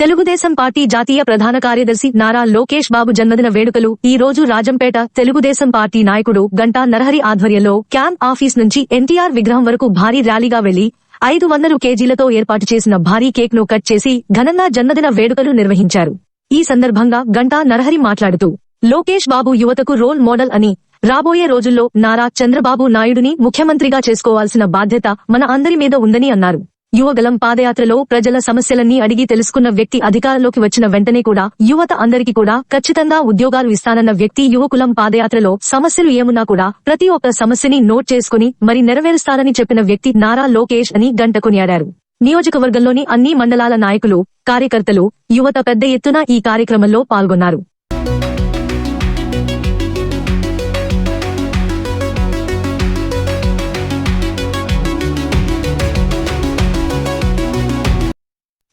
Telugu Desam party జాతీయ ప్రధాన కార్యదర్శి నారా లోకేష్ బాబు జన్మదిన వేడుకలు. ఈ రోజు రాజంపేట తెలుగుదేశం పార్టీ నాయకుడు గంటా నరహరి ఆధ్వర్యంలో క్యాంప్ ఆఫీస్ నుంచి ఎన్టీఆర్ విగ్రహం వరకు భారీ ర్యాలీగా వెళ్ళి ఐదు వందలు కేజీలతో ఏర్పాటు చేసిన భారీ కేక్ను కట్ చేసి ఘనంగా జన్మదిన వేడుకలు నిర్వహించారు. ఈ సందర్భంగా గంటా నరహరి మాట్లాడుతూ లోకేష్ బాబు యువతకు రోల్ మోడల్ అని రాబోయే రోజుల్లో నారా చంద్రబాబు నాయుడుని ముఖ్యమంత్రిగా చేసుకోవాల్సిన బాధ్యత మన అందరి మీద ఉందని అన్నారు. యువగలం పాదయాత్రలో ప్రజల సమస్యలన్నీ అడిగి తెలుసుకున్న వ్యక్తి అధికారంలోకి వచ్చిన వెంటనే కూడా యువత అందరికీ కూడా ఖచ్చితంగా ఉద్యోగాలు ఇస్తానన్న వ్యక్తి యువకులం పాదయాత్రలో సమస్యలు ఏమున్నా కూడా ప్రతి ఒక్క సమస్యని నోట్ చేసుకుని మరి నెరవేరుస్తారని చెప్పిన వ్యక్తి నారా లోకేష్ అని గంట కొనియాడారు. నియోజకవర్గంలోని అన్ని మండలాల నాయకులు కార్యకర్తలు యువత పెద్ద ఎత్తున ఈ కార్యక్రమంలో పాల్గొన్నారు.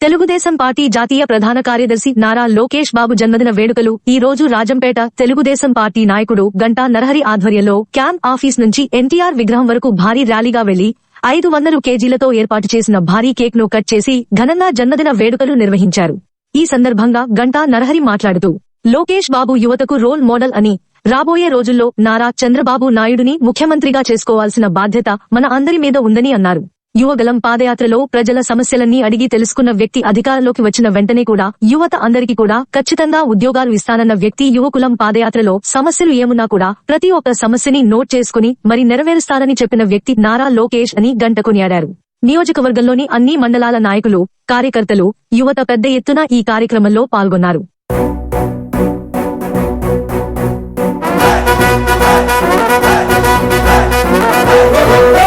తెలుగుదేశం పార్టీ జాతీయ ప్రధాన కార్యదర్శి నారా లోకేష్ బాబు జన్మదిన వేడుకలు. ఈ రోజు రాజంపేట తెలుగుదేశం పార్టీ నాయకుడు గంటా నరహరి ఆధ్వర్యంలో క్యాంప్ ఆఫీస్ నుంచి ఎన్టీఆర్ విగ్రహం వరకు భారీ ర్యాలీగా వెళ్ళి ఐదు వందలు కేజీలతో ఏర్పాటు చేసిన భారీ కేక్ను కట్ చేసి ఘనంగా జన్మదిన వేడుకలు నిర్వహించారు. ఈ సందర్భంగా గంటా నరహరి మాట్లాడుతూ లోకేష్ బాబు యువతకు రోల్ మోడల్ అని రాబోయే రోజుల్లో నారా చంద్రబాబు నాయుడుని ముఖ్యమంత్రిగా చేసుకోవాల్సిన బాధ్యత మన అందరి మీద ఉందని అన్నారు. యువగలం పాదయాత్రలో ప్రజల సమస్యలన్నీ అడిగి తెలుసుకున్న వ్యక్తి అధికారంలోకి వచ్చిన వెంటనే కూడా యువత అందరికీ కూడా ఖచ్చితంగా ఉద్యోగాలు ఇస్తానన్న వ్యక్తి యువకులం పాదయాత్రలో సమస్యలు ఏమున్నా కూడా ప్రతి ఒక్క సమస్యని నోట్ చేసుకుని మరి నెరవేరుస్తారని చెప్పిన వ్యక్తి నారా లోకేష్ అని గంట కొనియాడారు నియోజకవర్గంలోని అన్ని మండలాల నాయకులు కార్యకర్తలు యువత పెద్ద ఎత్తున ఈ కార్యక్రమంలో పాల్గొన్నారు ఏ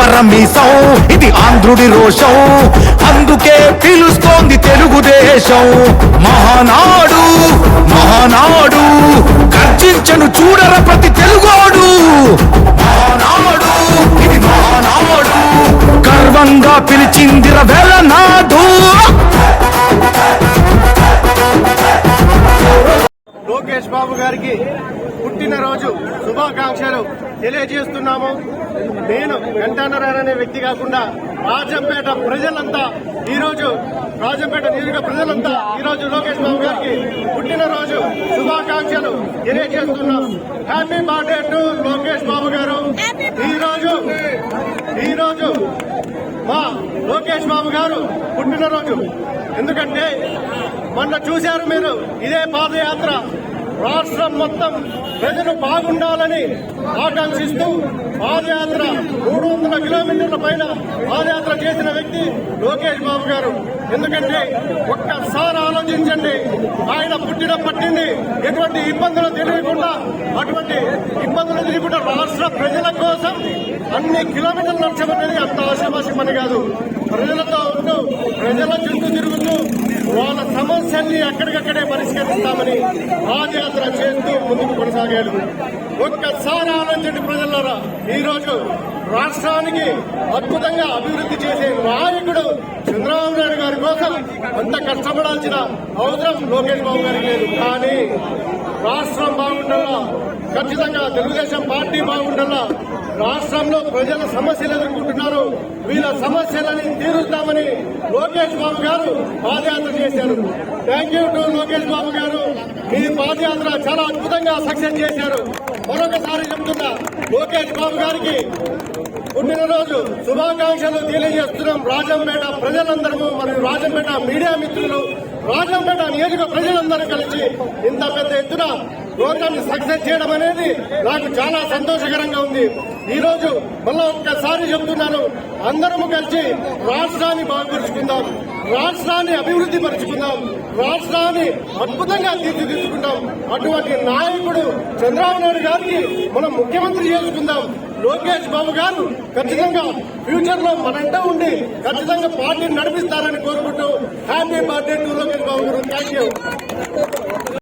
పరమీసం ఇది ఆంధ్రుడి రోషం. అందుకే పిలుస్తోంది తెలుగుదేశం. తెలుగుదేశం మహానాడు మహానాడు గర్జించను చూడర ప్రతి తెలుగోడు. మహానాడు ఇది మహానాడు. గర్వంగా పిలిచిందిర వెలనాడు లోకేష్ బాబు గారికి పుట్టినరోజు శుభాకాంక్షలు తెలియజేస్తున్నాము. నేను వెంటనరాయణ అనే వ్యక్తి కాకుండా రాజంపేట ప్రజలంతా ఈ రోజు రాజంపేట నియోజక ప్రజలంతా ఈ రోజు లోకేష్ బాబు గారికి పుట్టినరోజు శుభాకాంక్షలు తెలియజేస్తున్నాం. Happy birthday to Lokesh Babu గారు. ఈరోజు ఈరోజు మా లోకేష్ బాబు గారు పుట్టినరోజు. ఎందుకంటే మొన్న చూశారు మీరు ఇదే పాదయాత్ర. రాష్ట్రం మొత్తం ప్రజలు బాగుండాలని ఆకాంక్షిస్తూ పాదయాత్ర మూడు వందల కిలోమీటర్ల పైన పాదయాత్ర చేసిన వ్యక్తి లోకేష్ బాబు గారు. ఎందుకంటే ఒక్కసారి ఆలోచించండి ఆయన పుట్టిన పట్టింది ఎటువంటి ఇబ్బందులు తెలియకుండా అటువంటి ఇబ్బందులు తెలియకుండా రాష్ట్ర ప్రజల కోసం అన్ని కిలోమీటర్లు నడిచమనేది అంత ఆశామాషి పని కాదు. ప్రజలతో ఉంటూ ప్రజల చుట్టూ తిరుగుతూ వాళ్ళ సమస్యల్ని అక్కడికక్కడే పరిష్కరిస్తామని పాదయాత్ర చేస్తూ ముందుకు కొనసాగాడు ఒక్కసారి ఆలోచించండి ప్రజలారా ఈరోజు రాష్ట్రానికి అద్భుతంగా అభివృద్ధి చేసే నాయకుడు చంద్రబాబు నాయుడు గారి కోసం అంత కష్టపడాల్సిన అవసరం లోకేష్ బాబు గారికి లేదు. కానీ రాష్ట్రం బాగుండాలా ఖచ్చితంగా తెలుగుదేశం పార్టీ బాగుండాలా రాష్ట్రంలో ప్రజల సమస్యలు ఎదుర్కొంటున్నారు. వీళ్ళ సమస్యలని తీరుస్తామని లోకేష్ బాబు గారు పాదయాత్ర చేశారు. Thank you to Lokesh Babu గారు. మీ పాదయాత్ర చాలా అద్భుతంగా సక్సెస్ చేశారు. మరొకసారి చెప్తున్నా లోకేష్ బాబు గారికి పుట్టినరోజు శుభాకాంక్షలు తెలియజేస్తున్నాం. రాజంపేట ప్రజలందరము మరియు రాజంపేట మీడియా మిత్రులు రాజంపేట నియోజక ప్రజలందరూ కలిసి ఇంత పెద్ద ఎత్తున ప్రోగ్రామ్ సక్సెస్ చేయడం అనేది నాకు చాలా సంతోషకరంగా ఉంది. ఈ రోజు మళ్ళా ఒక్కసారి చెప్తున్నాను అందరము కలిసి రాష్ట్రాన్ని బాగుపరుచుకుందాం రాష్ట్రాన్ని అభివృద్ధి పరుచుకుందాం. రాష్ట్రాన్ని అద్భుతంగా తీర్చిదిద్దుకుంటాం. అటువంటి నాయకుడు చంద్రబాబు నాయుడు గారికి మనం ముఖ్యమంత్రి చేసుకుందాం. లోకేష్ బాబు గారు ఖచ్చితంగా ఫ్యూచర్లో మనంటే ఉండి ఖచ్చితంగా పార్టీని నడిపిస్తారని కోరుకుంటూ happy birthday to Lokesh Babu గారు. Thank you